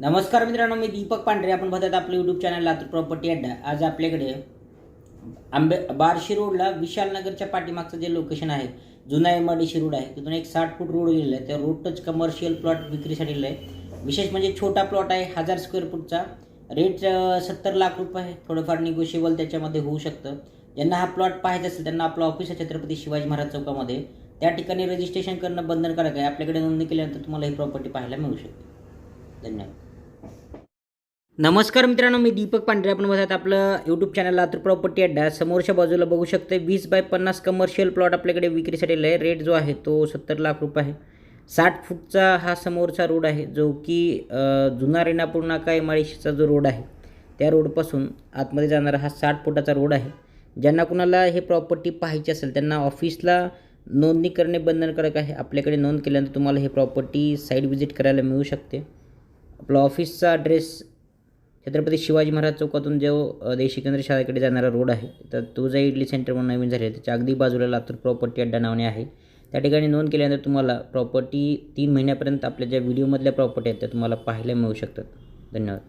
नमस्कार मित्रांनो मी दीपक पांढरे. आपण बघत आपलं यूट्यूब चॅनल लातूर प्रॉपर्टी अड्डा. आज आपल्याकडे आंबे बारशी रोडला विशाल नगरच्या पाठीमागचं जे लोकेशन आहे जुना एम रोड आहे तिथून एक साठ फूट रोड गेलेला आहे. त्या रोड टच कमर्शियल प्लॉट विक्रीसाठी आहे. विशेष म्हणजे छोटा प्लॉट आहे हजार स्क्वेअर फूटचा रेट सत्तर लाख रुपये आहे. थोडंफार निगोशिएबल त्याच्यामध्ये होऊ शकतं. ज्यांना हा प्लॉट पाहायचा असेल त्यांना आपलं ऑफिस आहे छत्रपती शिवाजी महाराज चौकामध्ये. त्या ठिकाणी रजिस्ट्रेशन करणं बंधनकारक आहे. आपल्याकडे नोंदणी केल्यानंतर तुम्हाला ही प्रॉपर्टी पाहायला मिळू शकते. धन्यवाद. नमस्कार मित्रांनो मी दीपक पांढरे. आपण बघत आपलं यूट्यूब चॅनल लातूर प्रॉपर्टी अड्डा. समोरच्या बाजूला बघू शकते वीस बाय पन्नास कमर्शियल प्लॉट आपल्याकडे विक्रीसाठी आहे रेट जो आहे तो सत्तर लाख रुपये आहे. साठ फूटचा हा समोरचा रोड आहे जो की जुना रेणापूर नाका एमाळीचा जो रोड आहे त्या रोडपासून आतमध्ये जाणारा हा साठ फुटाचा रोड आहे. ज्यांना कुणाला हे प्रॉपर्टी पाहायची असेल त्यांना ऑफिसला नोंदणी करणे बंधनकारक आहे. आपल्याकडे नोंद केल्यानंतर तुम्हाला हे प्रॉपर्टी साईट व्हिजिट करायला मिळू शकते. आपला ऑफिसचा ॲड्रेस छत्रपती शिवाजी महाराज चौकातून जो देशिकेंद्र देशी केंद्र शाळेकडे जाणारा रोड आहे तर तो जो इडली सेंटर म्हणून नवीन झाले त्याच्या अगदी बाजूला लातूर प्रॉपर्टी अड्डा नावाने आहे. त्या ठिकाणी नोंद केल्यानंतर तुम्हाला प्रॉपर्टी तीन महिन्यापर्यंत आपल्या ज्या व्हिडिओमधल्या प्रॉपर्टी आहेत त्या तुम्हाला पाहायला मिळू शकतात. धन्यवाद.